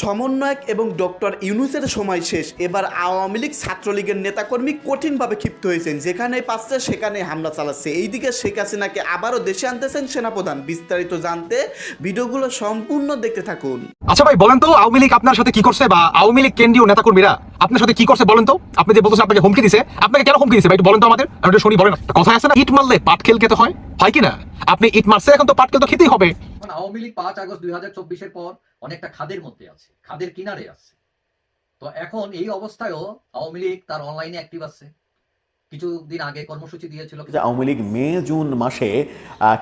সমন্বয়ক এবং ডক্টর ইউনুসের সময় শেষ। এবার আওয়ামী লীগ ছাত্রলীগের নেতাকর্মী কঠিনভাবে ক্ষিপ্ত হয়েছেন। যেখানে পাচ্ছে সেখানে হামলা চালাচ্ছে। এইদিকে শেখ হাসিনাকে আবারও দেশে আনতেছেন সেনাপ্রধান। বিস্তারিত জানতে ভিডিওগুলো সম্পূর্ণ দেখতে থাকুন। আচ্ছা ভাই বলেন তো আওয়ামী লীগ আপনার সাথে কি করছে বা আওয়ামী লীগ কেন্দ্রীয় নেতাকর্মীরা আপনার সাথে কি করছে বলেন তো? আপনি যে বলতেছেন আপনাকে হুমকি দিছে আপনাকে কেন হুমকি দিছে ভাই? একটু বলেন তো আমাদের। একটু শুনি বলেন। কথা আছে না ইট মারলে পাট খেল খেতে হয়। হয় কিনা আপনি ইট মারছে এখন তো পাট খেল তো খেতেই হবে। আওয়ামী লীগ পাঁচ আগস্ট দুই হাজার চব্বিশের পর অনেকটা খাদের মধ্যে আছে, খাদের কিনারে আছে। তো এখন এই অবস্থায়ও আওয়ামী লীগ তার অনলাইনে অ্যাক্টিভ আছে। কিছুদিন আগে কর্মসূচি দিয়েছিল যে আওয়ামী লীগ মে জুন মাসে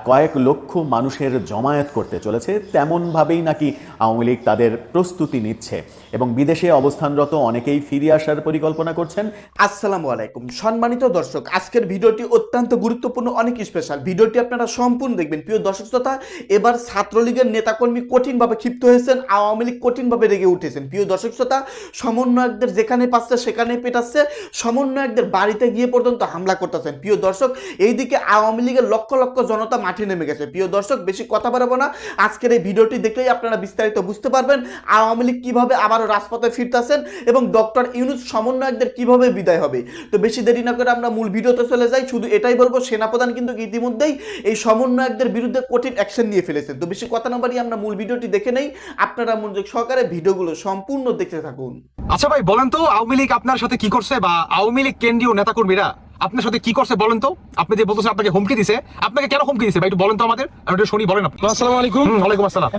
কয়েক লক্ষ মানুষের জমায়েত করতে চলেছে তেমনভাবেই নাকি আওয়ামী লীগ তাদের প্রস্তুতি নিচ্ছে। এবং বিদেশে অবস্থানরত অনেকেই ফিরে আসার পরিকল্পনা করছেন। আসসালামু আলাইকুম। সম্মানিত দর্শক আজকের ভিডিওটি অত্যন্ত গুরুত্বপূর্ণ অনেক স্পেশাল ভিডিওটি আপনারা সম্পূর্ণ দেখবেন। প্রিয় দর্শক শ্রোতা এবার ছাত্রলীগের নেতাকর্মী কঠিনভাবে ক্ষিপ্ত হয়েছেন আওয়ামী লীগ কঠিনভাবে রেগে উঠেছেন। প্রিয় দর্শক শ্রোতা সমন্বয়কদের যেখানে পাচ্ছে সেখানে পেটাচ্ছে। সমন্বয়কদের বাড়িতে গিয়ে পর্যন্ত হামলা করতেছেন। প্রিয় দর্শক, এইদিকে আওয়ামী লীগের লক্ষ লক্ষ জনতা মাঠে নেমে গেছে। প্রিয় দর্শক, বেশি কথা বাড়াবো না। আজকের এই ভিডিওটি দেখলেই আপনারা বিস্তারিত বুঝতে পারবেন আওয়ামী লীগ কীভাবে আবারও রাজপথে ফিরতেছেন এবং ডক্টর ইউনুস সমন্বয়কদের কীভাবে বিদায় হবে। তো বেশি দেরি না করে আমরা মূল ভিডিওতে চলে যাই। শুধু এটাই বলব, সেনাপ্রধান কিন্তু ইতিমধ্যেই এই সমন্বয়কদের বিরুদ্ধে কঠিন অ্যাকশন নিয়ে ফেলেছেন। তো বেশি কথা না বাড়িয়ে আমরা মূল ভিডিওটি দেখে নেই। আপনারা মনোযোগ সহকারে ভিডিওগুলো সম্পূর্ণ দেখতে থাকুন। আচ্ছা ভাই বলেন তো আওয়ামী লীগ আপনার সাথে কি করছে বা আওয়ামী লীগ কেন্দ্রীয় নেতাকর্মীরা আপনার সাথে কি করছে বলেন তো? আপনি যে বলতেছেন আপনাকে হুমকি দিছে আপনাকে কেন হুমকি দিছে? ভাই একটু বলেন তো আমাদের আমি একটু শুনি বলেন আপনি। আসসালামু আলাইকুম। ওয়ালাইকুম আসসালাম।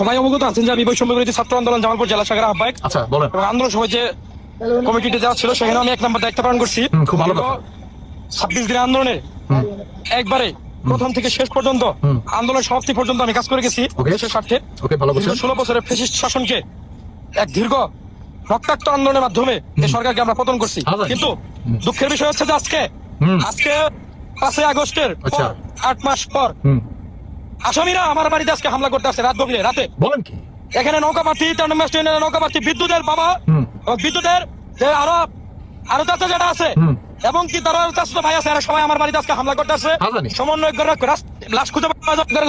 সবাই অবগত আছেন যে আমি বৈষম্য বিরোধী ছাত্র আন্দোলন জামালপুর জেলা শাখার আহ্বায়ক। আচ্ছা বলেন। আন্দোলন সময় যে কমিটিতে যাওয়া ছিল সেখানে আমি এক নম্বর দায়িত্ব পালন করছি। খুব ভালো কথা। ছাব্বিশ দিনের আন্দোলনে একবারে প্রথম থেকে শেষ পর্যন্ত। আন্দোলন সমাপ্তি পর্যন্ত আমি কাজ করে গেছি. দেশের স্বার্থে। ওকে ভালো বলছেন। ষোলো বছরের ফেসিস্ট শাসনকে এক দীর্ঘ রক্তাক্ত আন্দোলনের মাধ্যমে এই সরকারকে আমরা পতন করছি। কিন্তু দুঃখের বিষয় হচ্ছে যে আজকে আজকে পাঁচই আগস্টের আচ্ছা। আট মাস পর আসামিরা আমার বাড়িতে আজকে হামলা করতে আসছে রাত গভীরে রাতে। বলেন কি? এখানে নৌকা প্রার্থী তেরো নৌকা প্রার্থী বিদ্যুতের বাবা বিদ্যুতের যে আরও আরও চাচা যেটা আছে এবং কি তারা চাচা ভাই আছে এরা সবাই আমার বাড়িতে আজকে হামলা করতে আসছে। সমন্বয় করে লাশ খুঁজে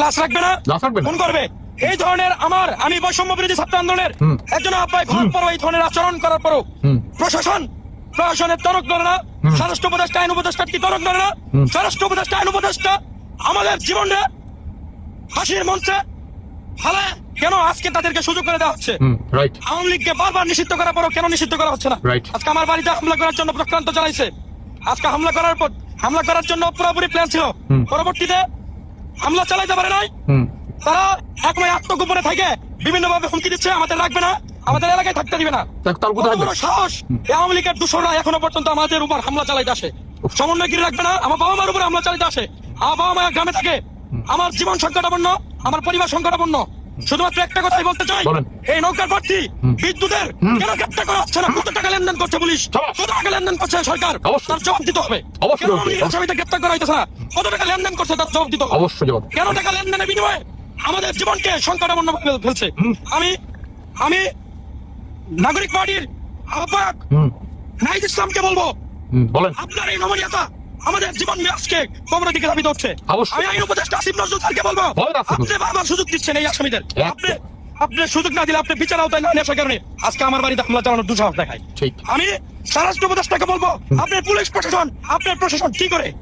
লাশ রাখবে না। লাশ রাখবে না। খুন করবে। এই ধরনের আমার আমি বৈষম্য বিরোধী ছাত্র আন্দোলনের একজন আহ্বায়ক হওয়ার পরও এই ধরনের আচরণ করার পরও প্রশাসন প্রশাসনের তরক ধরে না স্বরাষ্ট্র উপদেষ্টা আইন উপদেষ্টা কি তরক ধরে না। স্বরাষ্ট্র উপদেষ্টা আইন উপদেষ্টা আমাদের জীবনে হাসির মঞ্চে হালে কেন আজকে তাদেরকে সুযোগ করে দেওয়া হচ্ছে? আওয়ামী লীগকে বারবার নিষিদ্ধ করার পরও কেন নিষিদ্ধ করা হচ্ছে না? আজকে আমার বাড়িতে হামলা করার জন্য প্রক্রান্ত চালাইছে। আজকে হামলা করার পর হামলা করার জন্য পুরোপুরি প্ল্যান ছিল। পরবর্তীতে হামলা চালাইতে পারে নাই। তারা একময় আত্মগোপনে থাকে বিভিন্ন ভাবে হুমকি দিচ্ছে আমাদের রাখবে না আমাদের এলাকায় থাকতে দিবে না? সাহস? এই আওয়ামী লীগের দূষণরা এখনও পর্যন্ত আমাদের উপর হামলা চালাইতে আসে। সমন্বয়গিরি রাখবে না আমার বাবা মার উপর হামলা চালাইতে আসে। আমার বাবা মা গ্রামে থাকে। আমার জীবন সংকটাপন্ন আমার পরিবার সংকটাপন্ন। শুধুমাত্র একটা কথাই বলতে চাই এই নৌকার প্রার্থী বিদ্যুতের কেন গ্রেপ্তার করা হচ্ছে না? কত টাকা লেনদেন করছে পুলিশ? কত টাকা লেনদেন করছে সরকার। তার জবাব দিতে হবে। আসামিদের গ্রেপ্তার করা হইতেছে না? কত টাকা লেনদেন করছে তার জবাব দিতে হবে? কেন টাকা লেনদেনের বিনিময়ে? আমাদের জীবনকে সংকটাপন্ন ফেল- ফেলছে। আমি আমি নাগরিক পার্টির আহ্বায়ক নাহিদ ইসলামকে বলব বলেন। আপনার এই নমনীয়তা আমাদের জীবন আজকে কবরের দিকে হচ্ছে অবশ্যই। আমি আইন উপদেষ্টা আসিফ নজরুল স্যারকে বলব। আপনি বারবার সুযোগ দিচ্ছেন এই আসামিদের। আপনি আপনি সুযোগ না দিলে আপনি বিচার আওতায় না আসার কারণে আজকে আমার বাড়িতে হামলা চালানোর দুঃসাহস দেখায়। আমি স্বরাষ্ট্র উপদেষ্টাকে বলব আপনার পুলিশ প্রশাসন আপনার প্রশাসন কি করে?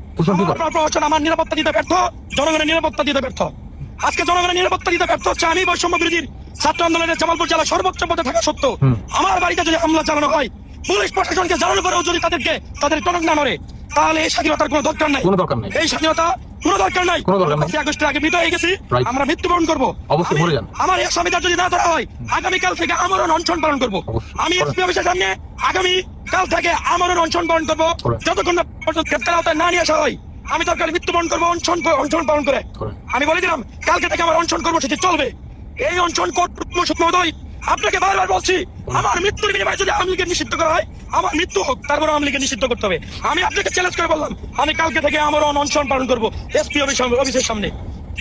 আমার নিরাপত্তা দিতে ব্যর্থ জনগণের নিরাপত্তা দিতে ব্যর্থ। আজকে জনগণের নিরাপত্তা দিতে ব্যর্থ হচ্ছে। আমি বৈষম্য বিরোধীর ছাত্র আন্দোলনের জামালপুর জেলা সর্বোচ্চ পদে থাকা সত্ত্বেও আমার বাড়িতে যদি হামলা চালানো হয় পুলিশ প্রশাসনকে জানানোর পরেও যদি তাদেরকে তাদের টনক না নড়ে তাহলে এই স্বাধীনতার কোনো দরকার নাই। কোনো দরকার নাই। এই স্বাধীনতা কোনো দরকার নাই। কোনো দরকার নাই। আগস্টের আগে মৃত হয়ে গেছি। আমরা মৃত্যুবরণ করব। অবশ্যই মরে যান। আমার এই স্বামীটা যদি না ধরা হয় আগামীকাল থেকে আমরণ অনশন পালন করব। আমি এসপি অফিসের সামনে আগামী কাল থেকে আমরণ অনশন পালন করব। যতক্ষণ না পর্যন্ত গ্রেপ্তার আওতায় না নিয়ে আসা হয় আমি দরকার মৃত্যুবরণ করব অনশন অনশন পালন করে। আমি বলে দিলাম কালকে থেকে আমার অনশন কর্মসূচি চলবে। এই অনশন মহোদয় আপনাকে বারবার বলছি আমার মৃত্যুর বিনিময়ে যদি আওয়ামী লীগের নিষিদ্ধ করা হয় আমার মৃত্যু হোক তারপর আওয়ামী লীগের নিষিদ্ধ করতে হবে। আমি আপনাকে চ্যালেঞ্জ করে বললাম আমি কালকে থেকে আমার অনশন পালন করব এসপি অফিসের সামনে।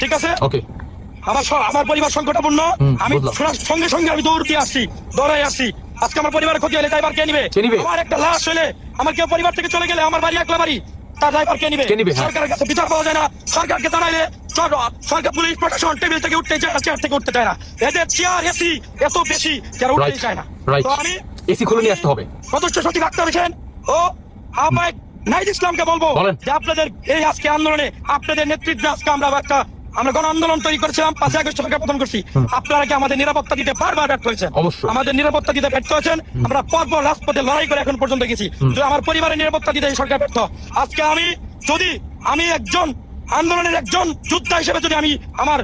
ঠিক আছে? ওকে। আমার আমার পরিবার সংকটাপন্ন। হুম, আমি সঙ্গে সঙ্গে আমি দৌড় দিয়ে আসছি দৌড়াই আসছি। আজকে আমার পরিবারের ক্ষতি হলে ড্রাইভার কে নিবে? কে নিবে? আমার একটা লাশ হলে আমার কেউ পরিবার থেকে চলে গেলে আমার বাড়ি একলা বাড়ি। তার ড্রাইভার কে নিবে? কে নিবে, হ্যাঁ। সরকারের কাছে বিচার পাওয়া যায় না। সরকারকে জানাইলে সরকার পুলিশ প্রশাসন টেবিল থেকে উঠতে চায় চেয়ার থেকে উঠতে চায় না। এদের চেয়ার এসি এত বেশি যারা উঠতে চায় না। তো আমি এসি খুলে নিয়ে আসতে হবে। সদস্য সচিব আক্তার হোসেন ও ইসলামকে বলব যে আপনাদের এই আজকে আন্দোলনে আপনাদের নেতৃত্বে আজকে আমরা একটা আমরা গণ আন্দোলন তৈরি করেছিলাম পাঁচই আগস্ট সরকার প্রদান করছি। আপনারা কি আমাদের নিরাপত্তা দিতে বারবার ব্যর্থ হয়েছেন? আমাদের নিরাপত্তা দিতে ব্যর্থ হয়েছেন। আমরা পরপর রাজপথে লড়াই করে এখন পর্যন্ত গেছি। যদি আমার পরিবারের নিরাপত্তা দিতে সরকার ব্যর্থ আজকে আমি যদি আমি একজন আন্দোলনের একজন যোদ্ধা হিসেবে যদি আমি আমার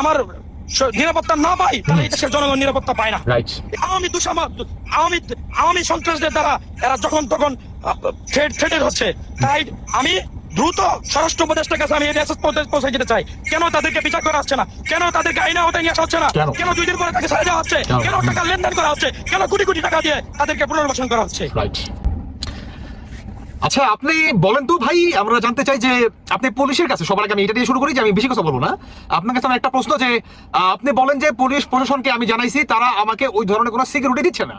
আমার নিরাপত্তা না পাই তাহলে এই দেশের জনগণ নিরাপত্তা পায় না। আওয়ামী দুঃসামা আওয়ামী আওয়ামী সন্ত্রাসদের দ্বারা এরা যখন তখন হচ্ছে। তাই আমি দ্রুত স্বরাষ্ট্র উপদেষ্টার কাছে আমি এই মেসেজ পৌঁছে যেতে চাই। কেন তাদেরকে বিচার করা হচ্ছে না? কেন তাদেরকে আইনে হতে নিয়ে আসা হচ্ছে না? কেন? দুই দিন পরে তাকে সাজা হচ্ছে? কেন? কেন টাকা লেনদেন করা হচ্ছে? কেন কোটি কোটি টাকা দিয়ে তাদেরকে পুনর্বাসন করা হচ্ছে? রাইট আচ্ছা আপনি বলেন তো ভাই, আমরা জানতে চাই যে আপনি পুলিশের কাছে, সবার আগে আমি এটা দিয়ে শুরু করি যে আমি বেশি কথা বলব না। আপনার কাছে আমার একটা প্রশ্ন যে আপনি বলেন যে পুলিশ প্রশাসনকে আমি জানাইছি, তারা আমাকে ওই ধরনের কোনো সিকিউরিটি দিচ্ছে না।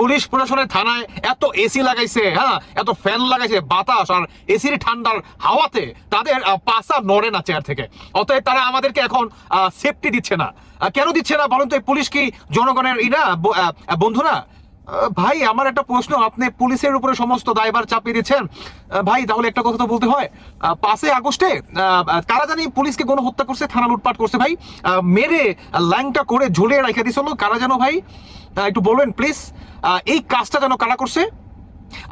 পুলিশ প্রশাসনের থানায় এত এসি লাগাইছে হ্যাঁ এত ফ্যান লাগাইছে, বাতাস আর এসির ঠান্ডার হাওয়াতে তাদের পাশা নড়ে না চেয়ার থেকে। অতএব তারা আমাদেরকে এখন সেফটি দিচ্ছে না। কেন দিচ্ছে না? বলেন তো এই পুলিশ কি জনগণের ই না বন্ধু না? ভাই, আমার একটা প্রশ্ন। আপনি পুলিশের উপরে সমস্ত দায়ভার চাপিয়ে দিচ্ছেন। ভাই, তাহলে একটা কথা তো বলতে হয়। পাঁচই আগস্টে কারা জানি পুলিশকে কোনো হত্যা করছে, থানা লুটপাট করছে। ভাই মেরে ল্যাংটা করে ঝুলিয়ে রেখে দিছিল কারা যেন ভাই? একটু বলবেন প্লিজ এই কাজটা যেন কারা করছে?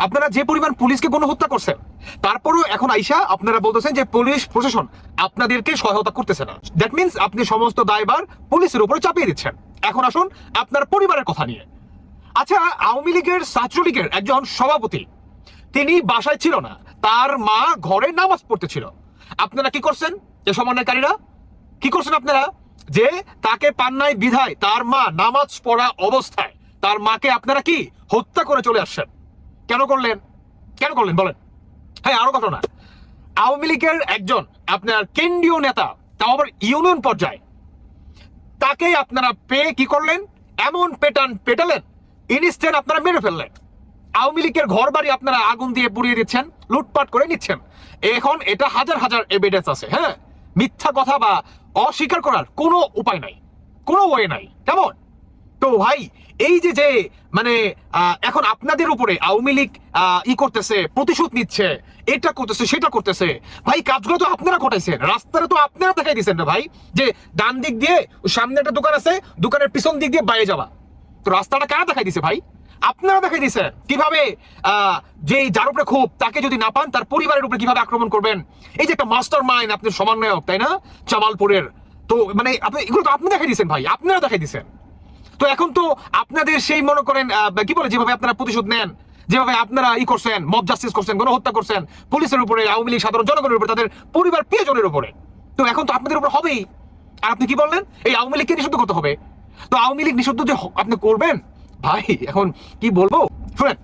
আপনারা যে পরিমাণ পুলিশকে কোনো হত্যা করছেন তারপরও এখন আইসা আপনারা বলতেছেন যে পুলিশ প্রশাসন আপনাদেরকে সহায়তা করতেছে না। দ্যাট মিন্স আপনি সমস্ত দায়ভার পুলিশের উপরে চাপিয়ে দিচ্ছেন। এখন আসুন আপনার পরিবারের কথা নিয়ে। আচ্ছা আওয়ামী লীগের ছাত্রলীগের একজন সভাপতি, তিনি বাসায় ছিল না, তার মা ঘরে নামাজ পড়তেছিল। আপনারা কি করছেন, যে সমন্বয়কারীরা? কি করছেন আপনারা? যে তাকে পান্নায় বিধায় তার মা নামাজ পড়া অবস্থায় তার মাকে আপনারা কি হত্যা করে চলে আসছেন? কেন করলেন? কেন করলেন? বলেন। হ্যাঁ আরও ঘটনা। আওয়ামী লীগের একজন আপনার কেন্দ্রীয় নেতা, তাও আবার ইউনিয়ন পর্যায়ে তাকে আপনারা পেয়ে কি করলেন? এমন পেটান, পেটালেন ইনস্ট্যান্ট আপনারা মেরে ফেললেন। আওয়ামী লীগের ঘর বাড়ি আপনারা আগুন দিয়ে পুড়িয়ে দিচ্ছেন, লুটপাট করে নিচ্ছেন। এখন এটা হাজার হাজার এভিডেন্স আছে হ্যাঁ? মিথ্যা কথা বা অস্বীকার করার কোনো উপায় নাই, কোনো ওয়ে নাই, কেমন? তো ভাই, এই যে যে মানে এখন আপনাদের উপরে আওয়ামী লীগ ই করতেছে, প্রতিশোধ নিচ্ছে, এটা করতেছে, সেটা করতেছে, ভাই, কাজগুলো তো আপনারা ঘটাইছেন, রাস্তাটা তো আপনারা দেখাই দিচ্ছেন না ভাই, যে ডান দিক দিয়ে সামনে একটা দোকান আছে, দোকানের পিছন দিক দিয়ে বাইরে যাওয়া। তো রাস্তাটা কারা দেখাই দিছে ভাই? আপনারা দেখাই দিচ্ছেন কীভাবে যে যার উপরে খুব তাকে যদি না পান, তার পরিবারের উপরে কীভাবে আক্রমণ করবেন? এই যে একটা মাস্টার মাইন্ড আপনি সমন্বয়ক, তাই না? জামালপুরের। তো মানে আপনি, এগুলো তো আপনি দেখাই দিচ্ছেন ভাই, আপনারা দেখাই দিচ্ছেন তো এখন তো আপনাদের সেই মনে করেন কি বলে, যেভাবে আপনারা প্রতিশোধ নেন, যেভাবে আপনারা ই করছেন, মব জাস্টিস করছেন, গণহত্যা করছেন, পুলিশের উপরে, আওয়ামী লীগ, সাধারণ জনগণের উপরে, তাদের পরিবার, প্রিয়জনের উপরে। তো এখন তো আপনাদের উপর হবেই। আর আপনি কি বললেন? এই আওয়ামী লীগকে নিষিদ্ধ করতে হবে। তো আওয়ামী লীগ নিষিদ্ধ যে আপনি করবেন? ভাই, এখন কি বলব? শুনেন,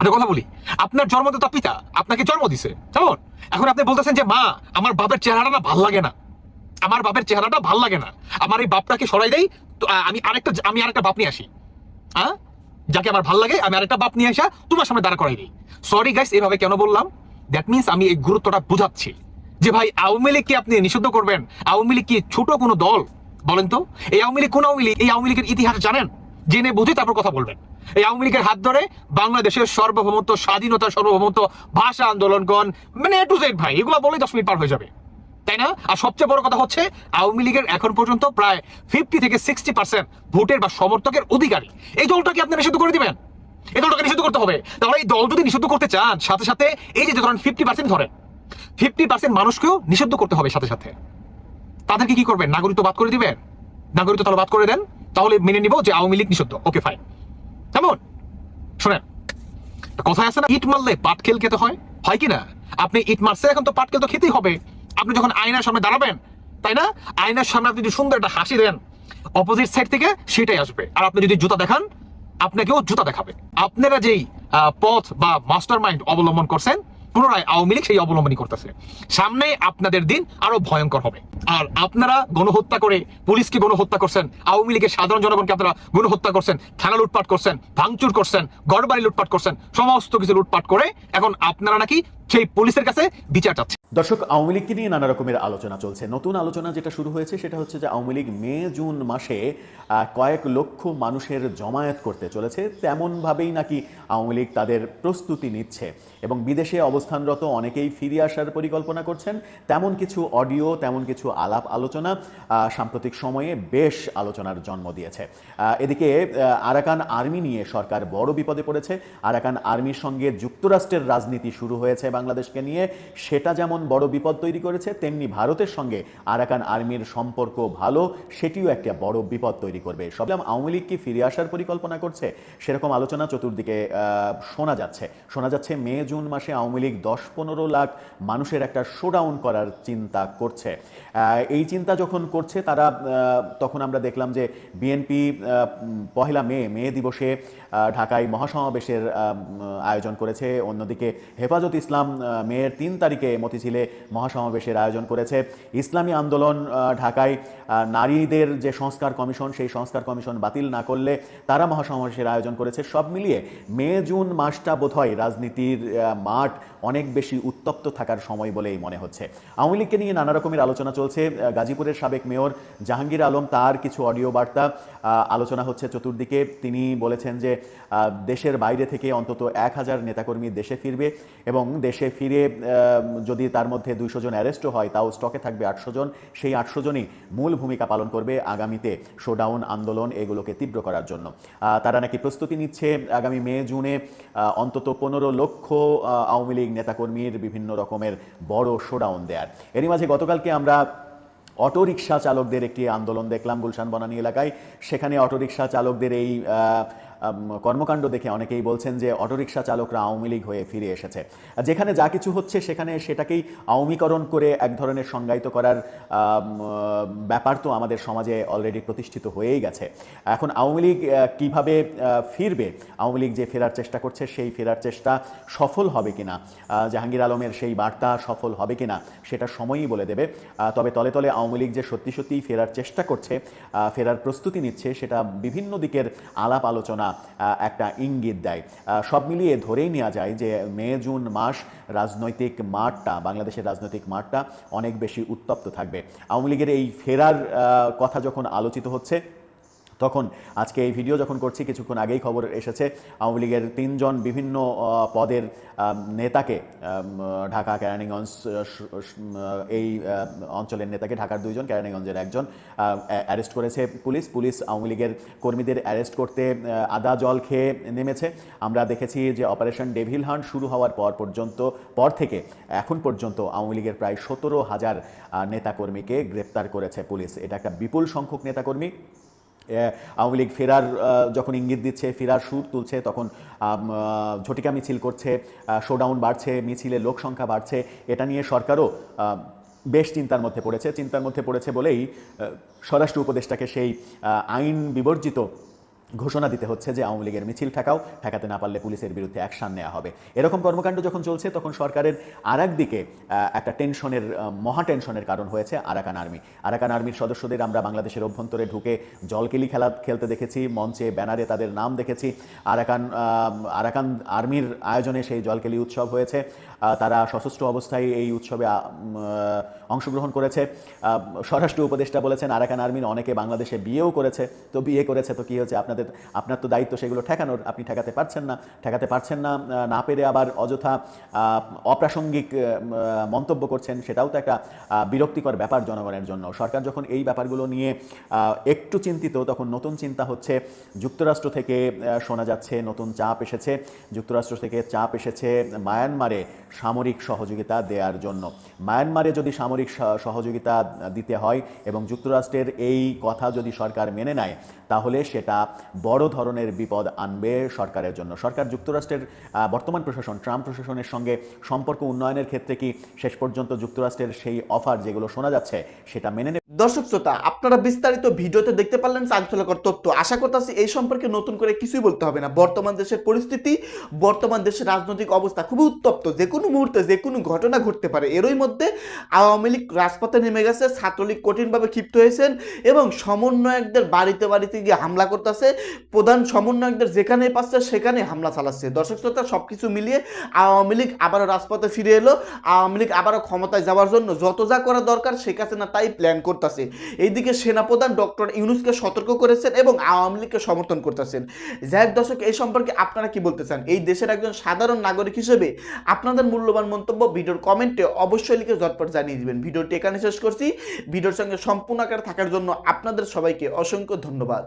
একটা কথা বলি। আপনার জন্মদাতা পিতা, আপনাকে জন্ম দিছে, কেমন? এখন আপনি বলতেছেন যে, মা, আমার বাপের চেহারাটা না ভালো লাগে না। আমার বাপের চেহারাটা ভালো লাগে না। আমার এই বাপটাকে সরাই দেই, তো আমি আরেকটা আমি আরেকটা বাপ নিয়ে আসি। হ্যাঁ যাকে আমার ভালো লাগে, আমি আরেকটা বাপ নিয়ে আসা, তোমার সামনে দাঁড়া করাই দিই। সরি গাইস এভাবে কেন বললাম? দ্যাট মিন্স আমি এই গুরুত্বটা বুঝাচ্ছি। যে ভাই, আওয়ামী লীগকে আপনি নিষিদ্ধ করবেন? আওয়ামী লীগ কি ছোট কোনো দল? বলেন তো, এই আওয়ামী লীগ কোন আওয়ামী লীগ? এই আওয়ামী লীগের ইতিহাস জানেন? জেনে বুঝে তারপর কথা বলবেন। এই আওয়ামী লীগের হাত ধরে বাংলাদেশের সার্বভৌমত্ব, স্বাধীনতা সার্বভৌমত্ব, ভাষা আন্দোলনগণ মানে এ টু জেড ভাই, এগুলো বলে দশ মিনিট পার হয়ে যাবে। তাই না? আর সবচেয়ে বড় কথা হচ্ছে, আওয়ামী লীগের এখন পর্যন্ত প্রায় ফিফটি থেকে সিক্সটি পার্সেন্ট ভোটের বা সমর্থকের অধিকারী। এই দলটাকে আপনি নিষিদ্ধ করে দিবেন? এই দলটাকে নিষিদ্ধ করতে হবে। তাহলে এই দল যদি নিষিদ্ধ করতে চান, সাথে সাথে এই যে ধরেন ফিফটি পার্সেন্ট ধরেন ফিফটি পার্সেন্ট মানুষকেও নিষিদ্ধ করতে হবে সাথে সাথে। তাদেরকে কি করবেন? নাগরিকত্ব বাদ করে দিবেন? নাগরিকত্ব তাহলে বাদ করে দেন? তাহলে মেনে নিব যে আওয়ামী লীগ নিষিদ্ধ। ওকে ফাইন কেমন? শোনেন কথায় আছে না, ইট মারলে পাট খেল খেতে হয়? হয় কি না? আপনি ইট মারছে এখন তো পাট খেল তো খেতেই হবে। আপনি যখন আয়নার সামনে দাঁড়াবেন, তাই না? আয়নার সামনে আপনি যদি সুন্দর একটা হাসি দেন অপোজিট সাইড থেকে সেটাই আসবে। আর আপনি যদি জুতা দেখান, আপনাকেও জুতা দেখাবে। আপনারা যেই পথ বা মাস্টার মাইন্ড অবলম্বন করছেন পুনরায় আওয়ামী লীগ সেই অবলম্বনই করতেছে। সামনে আপনাদের দিন আরও ভয়ঙ্কর হবে। আর আপনারা গণহত্যা করে পুলিশকে গণহত্যা করছেন, আওয়ামী লীগের সাধারণ জনগণকে আপনারা গণহত্যা করছেন, থানা লুটপাট করছেন, ভাঙচুর করছেন গড়বাড়ি লুটপাট করছেন, সমস্ত কিছু লুটপাট করে এখন আপনারা নাকি সেই পুলিশের কাছে বিচার চাচ্ছেন দর্শক, আওয়ামী লীগকে নিয়ে নানা রকমের আলোচনা চলছে। নতুন আলোচনা যেটা শুরু হয়েছে, সেটা হচ্ছে যে আওয়ামী লীগ মে, জুন মাসে কয়েক লক্ষ মানুষের জমায়েত করতে চলেছে। তেমনভাবেই নাকি আওয়ামী লীগ তাদের প্রস্তুতি নিচ্ছে এবং বিদেশে অবস্থানরত অনেকেই ফিরে আসার পরিকল্পনা করছেন। তেমন কিছু অডিও, তেমন কিছু আলাপ আলোচনা সাম্প্রতিক সময়ে বেশ আলোচনার জন্ম দিয়েছে। এদিকে আরাকান আর্মি নিয়ে সরকার বড় বিপদে পড়েছে। আরাকান আর্মির সঙ্গে যুক্তরাষ্ট্রের রাজনীতি শুরু হয়েছে বাংলাদেশকে নিয়ে সেটা যেমন বড় বিপদ তৈরি করেছে, তেমনি ভারতের সঙ্গে আরাকান আর্মির সম্পর্ক ভালো, সেটিও একটা বড় বিপদ তৈরি করবে। সব আওয়ামী লীগ কি ফিরে আসার পরিকল্পনা করছে? সেরকম আলোচনা চতুর্দিকে শোনা যাচ্ছে। শোনা যাচ্ছে মে, জুন মাসে আওয়ামী লীগ দশ পনেরো লাখ মানুষের একটা শোডাউন করার চিন্তা করছে। এই চিন্তা যখন করছে, তারা তখন আমরা দেখলাম যে বিএনপি পহেলা মে মে দিবসে ঢাকায় মহাসমাবেশের আয়োজন করেছে। অন্যদিকে হেফাজত ইসলাম মেয়ের তিন তারিখে মতিঝিলে মহাসমাবেশের আয়োজন করেছে। ইসলামী আন্দোলন ঢাকায় নারীদের যে সংস্কার কমিশন, সেই সংস্কার কমিশন বাতিল না করলে তারা মহাসমাবেশের আয়োজন করেছে। সব মিলিয়ে মে, জুন মাসটা বোধহয় রাজনীতির মাঠ অনেক বেশি উত্তপ্ত থাকার সময় বলেই মনে হচ্ছে। আওয়ামী লীগকে নিয়ে নানা রকমের আলোচনা চলছে। গাজীপুরের সাবেক মেয়র জাহাঙ্গীর আলম তার কিছু অডিও বার্তা আলোচনা হচ্ছে চতুর্দিকে। তিনি বলেছেন যে দেশের বাইরে থেকে অন্তত এক হাজার নেতাকর্মী দেশে ফিরবে এবং দেশে ফিরে যদি তার মধ্যে দুইশো জন অ্যারেস্টও হয়, তাও স্টকে থাকবে আটশো জন। সেই আটশো জনই মূল ভূমিকা পালন করবে আগামীতে শোডাউন আন্দোলন এগুলোকে তীব্র করার জন্য। তারা নাকি প্রস্তুতি নিচ্ছে আগামী মে, জুনে। অন্তত পনেরো লক্ষ আওয়ামী লীগ নেতাকর্মীর বিভিন্ন রকমের বড় শোডাউন দেয়ার। এরই মাঝে গতকালকে আমরা অটোরিকশা চালকদের একটি আন্দোলন দেখলাম গুলশান বনানী এলাকায়। সেখানে অটোরিকশা চালকদের এই কর্মকাণ্ড দেখে অনেকেই বলছেন যে অটোরিকশা চালকরা আওয়ামী লীগ হয়ে ফিরে এসেছে। যেখানে যা কিছু হচ্ছে সেখানে সেটাকেই আওয়ামীকরণ করে এক ধরনের সংজ্ঞায়িত করার ব্যাপার তো আমাদের সমাজে অলরেডি প্রতিষ্ঠিত হয়েই গেছে। এখন আওয়ামী লীগ কীভাবে ফিরবে? আওয়ামী লীগ যে ফেরার চেষ্টা করছে সেই ফেরার চেষ্টা সফল হবে কিনা? জাহাঙ্গীর আলমের সেই বার্তা সফল হবে কিনা সেটা সময়ই বলে দেবে। তবে তলে তলে আওয়ামী লীগ যে সত্যি সত্যিই ফেরার চেষ্টা করছে ফেরার প্রস্তুতি নিচ্ছে সেটা বিভিন্ন দিকের আলাপ আলোচনা একটা ইঙ্গিত দেয়। সব মিলিয়ে ধরেই নেওয়া যায় যে মে, জুন মাস রাজনৈতিক মাঠটা, বাংলাদেশের রাজনৈতিক মাঠটা অনেক বেশি উত্তপ্ত থাকবে। আওয়ামী লীগের এই ফেরার কথা যখন আলোচিত হচ্ছে তখন আজকে এই ভিডিও যখন করছি কিছুক্ষণ আগেই খবর এসেছে আওয়ামী লীগের তিনজন বিভিন্ন পদের নেতাকে ঢাকা আহ, এই অঞ্চলের নেতাকে ঢাকার দুইজন কেরানীগঞ্জের একজন অ্যারেস্ট করেছে পুলিশ। পুলিশ আওয়ামী লীগের কর্মীদের অ্যারেস্ট করতে আদা জল খেয়ে নেমেছে। আমরা দেখেছি যে অপারেশন ডেভিল হান্ট শুরু হওয়ার পর পর্যন্ত পর থেকে এখন পর্যন্ত আওয়ামী লীগের প্রায় সতেরো হাজার নেতাকর্মীকে গ্রেপ্তার করেছে পুলিশ। এটা একটা বিপুল সংখ্যক নেতাকর্মী। আওয়ামী লীগ ফেরার যখন ইঙ্গিত দিচ্ছে, ফেরার সুর তুলছে, তখন ঝটিকা মিছিল করছে শোডাউন বাড়ছে মিছিলের লোক সংখ্যা বাড়ছে, এটা নিয়ে সরকারও বেশ চিন্তার মধ্যে পড়েছে। চিন্তার মধ্যে পড়েছে বলেই স্বরাষ্ট্র উপদেষ্টাকে সেই আইন বিবর্জিত ঘোষণা দিতে হচ্ছে যে আওয়ামী লীগের মিছিল ঠেকাও, ঠেকাতে না পারলে পুলিশের বিরুদ্ধে অ্যাকশন নেওয়া হবে। এরকম কর্মকাণ্ড যখন চলছে, তখন সরকারের আর দিকে একটা টেনশনের মহা টেনশনের কারণ হয়েছে আরাকান আর্মি। আরাকান আর্মির সদস্যদের আমরা বাংলাদেশের অভ্যন্তরে ঢুকে জলকেলি খেলা, খেলতে দেখেছি, মঞ্চে, ব্যানারে তাদের নাম দেখেছি। আরাকান আরাকান আর্মির আয়োজনে সেই জলকেলি উৎসব হয়েছে। তারা সশস্ত্র অবস্থায় এই উৎসবে অংশগ্রহণ করেছে। স্বরাষ্ট্র উপদেষ্টা বলেছেন, আরাকান আর্মির অনেকে বাংলাদেশে বিয়েও করেছে। তো বিয়ে করেছে, তো কি হচ্ছে আপনাদের আপনার তো দায়িত্ব সেগুলো ঠেকানোর, আপনি ঠেকাতে পারছেন না, ঠেকাতে পারছেন না না পেরে আবার অযথা অপ্রাসঙ্গিক মন্তব্য করছেন, সেটাও তো একটা বিরক্তিকর ব্যাপার জনগণের জন্য। সরকার যখন এই ব্যাপারগুলো নিয়ে একটু চিন্তিত, তখন নতুন চিন্তা হচ্ছে, যুক্তরাষ্ট্র থেকে শোনা যাচ্ছে, নতুন চাপ এসেছে, যুক্তরাষ্ট্র থেকে চাপ এসেছে মায়ানমারে সামরিক সহযোগিতা দেওয়ার জন্য। মায়ানমারে যদি সামরিক সহযোগিতা দিতে হয় এবং যুক্তরাষ্ট্রের এই কথা যদি সরকার মেনে নেয়, তাহলে সেটা বড় ধরনের বিপদ আনবে সরকারের জন্য। সরকার যুক্তরাষ্ট্রের বর্তমান প্রশাসন, ট্রাম্প প্রশাসনের সঙ্গে সম্পর্ক উন্নয়নের ক্ষেত্রে কি শেষ পর্যন্ত যুক্তরাষ্ট্রের সেই অফার যেগুলো শোনা যাচ্ছে, সেটা মেনে দর্শক শ্রোতা, আপনারা বিস্তারিত ভিডিওতে দেখতে পারলেন চাঞ্চল্যকর তথ্য। আশা করতেছি এই সম্পর্কে নতুন করে কিছুই বলতে হবে না। বর্তমান দেশের পরিস্থিতি, বর্তমান দেশের রাজনৈতিক অবস্থা খুবই উত্তপ্ত। যে কোনো মুহূর্তে, যে কোনো ঘটনা ঘটতে পারে। এরই মধ্যে আওয়ামী লীগ রাজপথে নেমে গেছে, ছাত্রলীগ কঠিনভাবে ক্ষিপ্ত হয়েছেন এবং সমন্বয়কদের বাড়িতে বাড়িতে গিয়ে হামলা করতেছে। প্রধান সমন্বয়কদের যেখানে পাচ্ছে সেখানে হামলা চালাচ্ছে। দর্শক শ্রোতা সব কিছু মিলিয়ে আওয়ামী লীগ আবারও রাজপথে ফিরে এলো। আওয়ামী লীগ আবারও ক্ষমতায় যাওয়ার জন্য যত যা করা দরকার শেখ হাসিনা তাই প্ল্যান করতেছে। এইদিকে সেনাপ্রধান ডক্টর ইউনুসকে সতর্ক করেছেন এবং আওয়ামী লীগকে সমর্থন করতেছেন। যাহের দর্শক, এই সম্পর্কে আপনারা কি বলতে চান? এই দেশের একজন সাধারণ নাগরিক হিসেবে আপনাদের মূল্যবান মন্তব্য ভিডিওর কমেন্টে অবশ্যই লিখে ঝটপট জানিয়ে দিবেন। ভিডিওটি এখানে শেষ করছি। ভিডিওর সঙ্গে সম্পূর্ণ আকারে থাকার জন্য আপনাদের সবাইকে অসংখ্য ধন্যবাদ।